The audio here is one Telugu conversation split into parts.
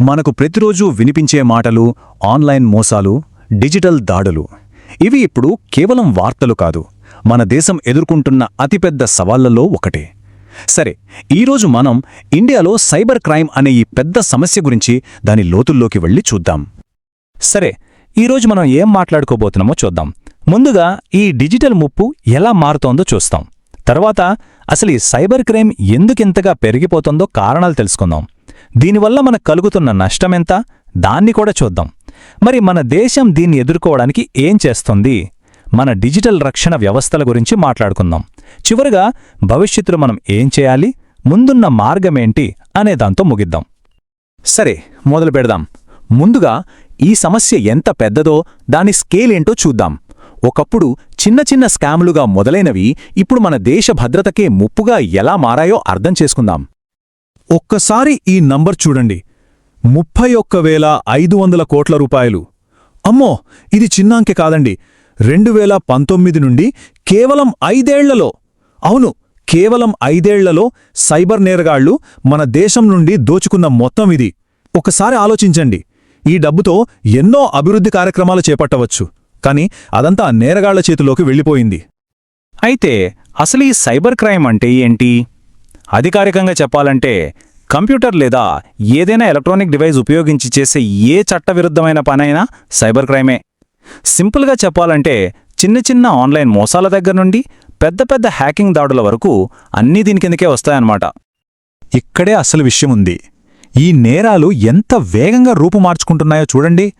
మనకు ప్రతిరోజు వినిపించే మాటలు ఆన్లైన్ మోసాలు డిజిటల్ దాడులు. ఇవి ఇప్పుడు కేవలం వార్తలు కాదు మన దేశం ఎదుర్కొంటున్న అతిపెద్ద సవాళ్ళలో ఒకటే. సరే ఈరోజు మనం ఇండియాలో సైబర్ క్రైమ్ అనే ఈ పెద్ద సమస్య గురించి దాని లోతుల్లోకి వెళ్ళి చూద్దాం. సరే ఈరోజు మనం ఏం మాట్లాడుకోబోతున్నామో చూద్దాం. ముందుగా ఈ డిజిటల్ ముప్పు ఎలా మారుతోందో చూస్తాం. తర్వాత అసలు ఈ సైబర్ క్రైమ్ ఎందుకింతగా పెరిగిపోతుందో కారణాలు తెలుసుకుందాం. దీనివల్ల మనకు కలుగుతున్న నష్టమెంత? దాన్ని కూడా చూద్దాం. మరి మన దేశం దీన్ని ఎదుర్కోవడానికి ఏం చేస్తుంది? మన డిజిటల్ రక్షణ వ్యవస్థల గురించి మాట్లాడుకుందాం. చివరగా భవిష్యత్తులో మనం ఏం చేయాలి? ముందున్న మార్గమేంటి? అనే దాంతో ముగిద్దాం. సరే మొదలు పెడదాం. ముందుగా ఈ సమస్య ఎంత పెద్దదో దాని స్కేల్ ఏంటో చూద్దాం. ఒకప్పుడు చిన్న చిన్న స్కాములుగా మొదలైనవి ఇప్పుడు మన దేశ భద్రతకే ముప్పుగా ఎలా మారాయో అర్థం చేసుకుందాం. ఒక్కసారి ఈ నంబర్ చూడండి. ముప్పై ఒక్క వేల ఐదు వందల కోట్ల రూపాయలు. అమ్మో ఇది చిన్నాంకె కాదండి. రెండు వేల పంతొమ్మిది నుండి కేవలం ఐదేళ్ళలో. అవును కేవలం ఐదేళ్ళలో సైబర్ నేరగాళ్ళు మన దేశం నుండి దోచుకున్న మొత్తం ఇది. ఒకసారి ఆలోచించండి. ఈ డబ్బుతో ఎన్నో అభివృద్ధి కార్యక్రమాలు చేపట్టవచ్చు. కాని అదంతా నేరగాళ్ళ చేతిలోకి వెళ్ళిపోయింది. అయితే అసలు ఈ సైబర్ క్రైమ్ అంటే ఏంటి? అధికారికంగా చెప్పాలంటే కంప్యూటర్ లేదా ఏదైనా ఎలక్ట్రానిక్ డివైస్ ఉపయోగించి చేసే ఏ చట్టవిరుద్ధమైన పనైనా సైబర్ క్రైమే. సింపుల్గా చెప్పాలంటే చిన్న చిన్న ఆన్లైన్ మోసాల దగ్గర నుండి పెద్ద పెద్ద హ్యాకింగ్ దాడుల వరకు అన్నీ దీని కిందకే వస్తాయన్నమాట. ఇక్కడే అసలు విషయముంది ఈ నేరాలు ఎంత వేగంగా రూపుమార్చుకుంటున్నాయో చూడండి.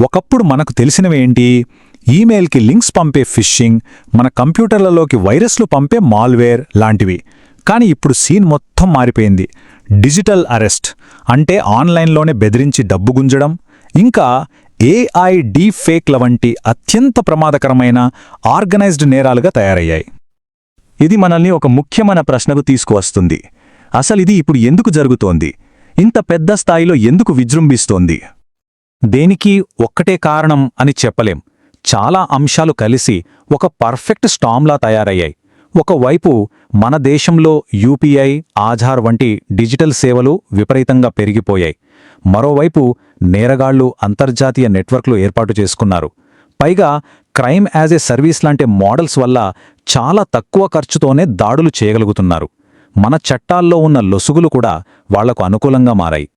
ఒకప్పుడు మనకు తెలిసినవేంటి ఈమెయిల్కి లింక్స్ పంపే ఫిషింగ్ మన కంప్యూటర్లలోకి వైరస్లు పంపే మాల్వేర్ లాంటివి. కానీ ఇప్పుడు సీన్ మొత్తం మారిపోయింది. Digital arrest. అంటే ఆన్లైన్లోనే బెదిరించి డబ్బు గుంజడం. ఇంకా ఏఐ డీఫేక్ల వంటి అత్యంత ప్రమాదకరమైన ఆర్గనైజ్డ్ నేరాలుగా తయారయ్యాయి. ఇది మనల్ని ఒక ముఖ్యమైన ప్రశ్నకు తీసుకువస్తుంది. అసలిది ఇప్పుడు ఎందుకు జరుగుతోంది? ఇంత పెద్ద స్థాయిలో ఎందుకు విజృంభిస్తోంది? దేనికి ఒక్కటే కారణం అని చెప్పలేం. చాలా అంశాలు కలిసి ఒక పర్ఫెక్ట్ స్టామ్లా తయారయ్యాయి. ఒకవైపు మన దేశంలో యూపీఐ ఆధార్ వంటి డిజిటల్ సేవలు విపరీతంగా పెరిగిపోయాయి. మరోవైపు నేరగాళ్ళు అంతర్జాతీయ నెట్వర్క్లు ఏర్పాటు చేసుకున్నారు. పైగా క్రైమ్ యాజ్ ఏ సర్వీస్ లాంటి మోడల్స్ వల్ల చాలా తక్కువ ఖర్చుతోనే దాడులు చేయగలుగుతున్నారు. మన చట్టాల్లో ఉన్న లొసుగులు కూడా వాళ్ళకు అనుకూలంగా మారాయి.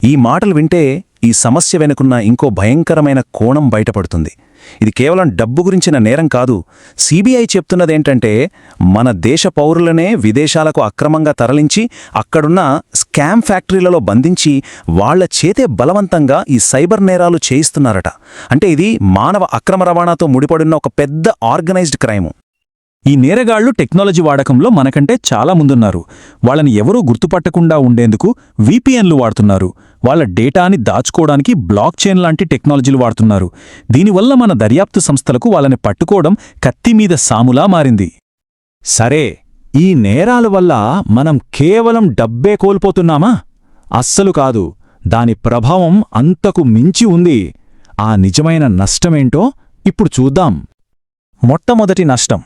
ఈ మాటలు వింటే ఈ సమస్య వెనుకున్న ఇంకో భయంకరమైన కోణం బయటపడుతుంది. ఇది కేవలం డబ్బు గురించిన నేరం కాదు. సిబిఐ చెప్తున్నదేంటంటే మన దేశ పౌరులనే విదేశాలకు అక్రమంగా తరలించి అక్కడున్న స్కామ్ ఫ్యాక్టరీలలో బంధించి వాళ్ళ చేతే బలవంతంగా ఈ సైబర్ నేరాలు చేయిస్తున్నారట. అంటే ఇది మానవ అక్రమ రవాణాతో ముడిపడిన ఒక పెద్ద ఆర్గనైజ్డ్ క్రైము. ఈ నేరగాళ్ళు టెక్నాలజీ వాడకంలో మనకంటే చాలా ముందున్నారు. వాళ్ళని ఎవరూ గుర్తుపట్టకుండా ఉండేందుకు వీపీఎన్లు వాడుతున్నారు. వాళ్ళ డేటాని దాచుకోవడానికి బ్లాక్ చైన్ లాంటి టెక్నాలజీలు వాడుతున్నారు. దీనివల్ల మన దర్యాప్తు సంస్థలకు వాళ్ళని పట్టుకోవడం కత్తిమీద సాములా మారింది. సరే ఈ నేరాల వల్ల మనం కేవలం డబ్బే కోల్పోతున్నామా? అస్సలు కాదు. దాని ప్రభావం అంతకు మించి ఉంది. ఆ నిజమైన నష్టమేంటో ఇప్పుడు చూద్దాం. మొట్టమొదటి నష్టం.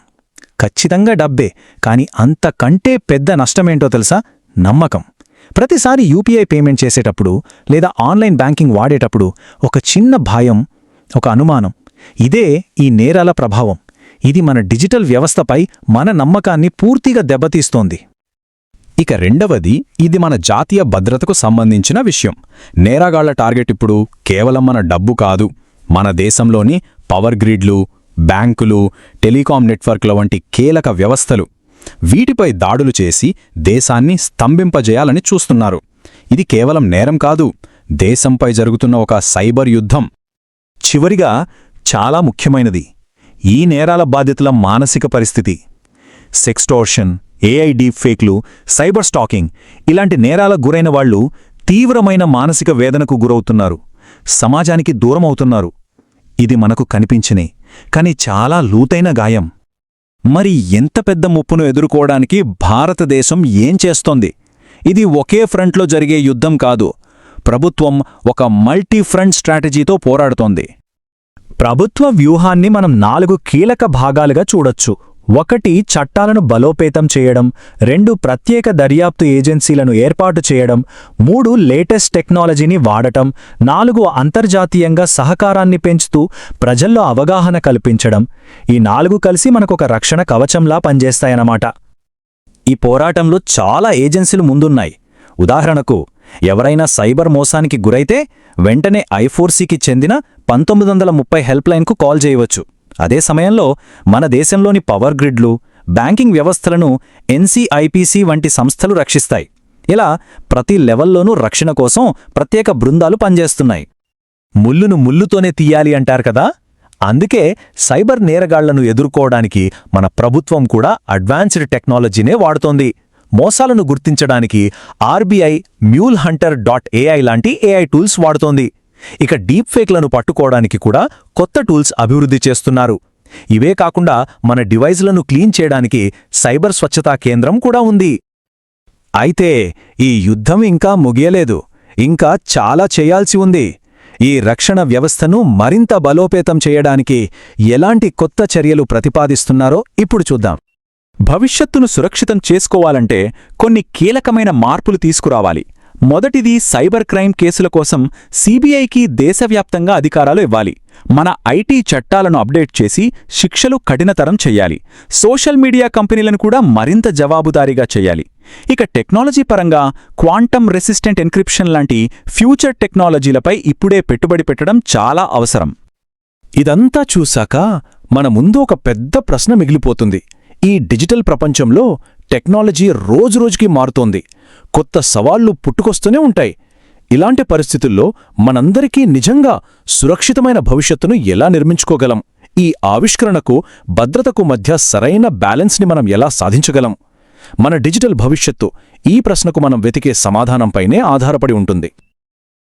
ఖచ్చితంగా డబ్బే కానీ అంతకంటే పెద్ద నష్టమేంటో తెలుసా? నమ్మకం. ప్రతిసారి యూపీఐ పేమెంట్ చేసేటప్పుడు లేదా ఆన్లైన్ బ్యాంకింగ్ వాడేటప్పుడు ఒక చిన్న భయం ఒక అనుమానం. ఇదే ఈ నేరాల ప్రభావం. ఇది మన డిజిటల్ వ్యవస్థపై మన నమ్మకాన్ని పూర్తిగా దెబ్బతీస్తోంది. ఇక రెండవది ఇది మన జాతీయ భద్రతకు సంబంధించిన విషయం. నేరాగాళ్ళ టార్గెట్ ఇప్పుడు కేవలం మన డబ్బు కాదు మన దేశంలోని పవర్ గ్రిడ్లు బ్యాంకులు టెలికాం నెట్వర్క్ల వంటి కీలక వ్యవస్థలు వీటిపై దాడులు చేసి దేశాన్ని స్తంభింపజేయాలని చూస్తున్నారు. ఇది కేవలం నేరం కాదు దేశంపై జరుగుతున్న ఒక సైబర్ యుద్ధం. చివరిగా చాలా ముఖ్యమైనది ఈ నేరాల బాధ్యతల మానసిక పరిస్థితి. సెక్స్టోర్షన్ ఏఐడి ఫేక్లు సైబర్ స్టాకింగ్ ఇలాంటి నేరాల గురైన వాళ్ళు తీవ్రమైన మానసిక వేదనకు గురవుతున్నారు సమాజానికి దూరమవుతున్నారు. ఇది మనకు కనిపించనే కాని చాలా లూతైన గాయం. మరి ఎంత పెద్ద ముప్పును ఎదుర్కోవడానికి భారతదేశం ఏం చేస్తోంది? ఇది ఒకే ఫ్రంట్లో జరిగే యుద్ధం కాదు. ప్రభుత్వం ఒక మల్టీ ఫ్రంట్ స్ట్రాటజీతో పోరాడుతోంది. ప్రభుత్వ వ్యూహాన్ని మనం నాలుగు కీలక భాగాలుగా చూడొచ్చు. ఒకటి చట్టాలను బలోపేతం చేయడం రెండు ప్రత్యేక దర్యాప్తు ఏజెన్సీలను ఏర్పాటు చేయడం మూడు లేటెస్ట్ టెక్నాలజీని వాడటం నాలుగు అంతర్జాతీయంగా సహకారాన్ని పెంచుతూ ప్రజల్లో అవగాహన కల్పించడం. ఈ నాలుగు కలిసి మనకొక రక్షణ కవచంలా పనిచేస్తాయన్నమాట. ఈ పోరాటంలో చాలా ఏజెన్సీలు ముందున్నాయి. ఉదాహరణకు ఎవరైనా సైబర్ మోసానికి గురైతే వెంటనే ఐఫోర్సీకి చెందిన పంతొమ్మిది వందల ముప్పై హెల్ప్లైన్కు కాల్ చేయవచ్చు. అదే సమయంలో మన దేశంలోని పవర్ గ్రిడ్లు బ్యాంకింగ్ వ్యవస్థలను ఎన్సీఐపీసీ వంటి సంస్థలు రక్షిస్తాయి. ఇలా ప్రతి లెవెల్లోనూ రక్షణ కోసం ప్రత్యేక బృందాలు పనిచేస్తున్నాయి. ముల్లును ముల్లుతోనే తీయాలి అంటారు కదా? అందుకే సైబర్ నేరగాళ్ళను ఎదుర్కోవడానికి మన ప్రభుత్వం కూడా అడ్వాన్స్డ్ టెక్నాలజీనే వాడుతోంది. మోసాలను గుర్తించడానికి RBI mule hunter dot AI లాంటి ఏఐ టూల్స్ వాడుతోంది. ఇక డీప్ ఫేక్లను పట్టుకోవడానికి కూడా కొత్త టూల్స్ అభివృద్ధి చేస్తున్నారు. ఇవే కాకుండా మన డివైజ్లను క్లీన్ చేయడానికి సైబర్ స్వచ్ఛతా కేంద్రం కూడా ఉంది. అయితే ఈ యుద్ధం ఇంకా ముగియలేదు. ఇంకా చాలా చేయాల్సి ఉంది. ఈ రక్షణ వ్యవస్థను మరింత బలోపేతం చేయడానికి ఎలాంటి కొత్త చర్యలు ప్రతిపాదిస్తున్నారో ఇప్పుడు చూద్దాం. భవిష్యత్తును సురక్షితం చేసుకోవాలంటే కొన్ని కీలకమైన మార్పులు తీసుకురావాలి. మొదటిది సైబర్ క్రైమ్ కేసుల కోసం సీబీఐకి దేశవ్యాప్తంగా అధికారాలు ఇవ్వాలి. మన ఐటీ చట్టాలను అప్డేట్ చేసి శిక్షలు కఠినతరం చెయ్యాలి సోషల్ మీడియా కంపెనీలను కూడా మరింత జవాబుదారీగా చెయ్యాలి ఇక టెక్నాలజీ పరంగా క్వాంటమ్ రెసిస్టెంట్ ఎన్క్రిప్షన్ లాంటి ఫ్యూచర్ టెక్నాలజీలపై ఇప్పుడే పెట్టుబడి పెట్టడం చాలా అవసరం. ఇదంతా చూశాక మన ముందు ఒక పెద్ద ప్రశ్న మిగిలిపోతుంది. ఈ డిజిటల్ ప్రపంచంలో టెక్నాలజీ రోజురోజుకి మారుతోంది. కొత్త సవాళ్ళు పుట్టుకొస్తూనే ఉంటాయి. ఇలాంటి పరిస్థితుల్లో మనందరికీ నిజంగా సురక్షితమైన భవిష్యత్తును ఎలా నిర్మించుకోగలం? ఈ ఆవిష్కరణకు భద్రతకు మధ్య సరైన బ్యాలెన్స్ని మనం ఎలా సాధించగలం? మన డిజిటల్ భవిష్యత్తు ఈ ప్రశ్నకు మనం వెతికే సమాధానంపైనే ఆధారపడి ఉంటుంది.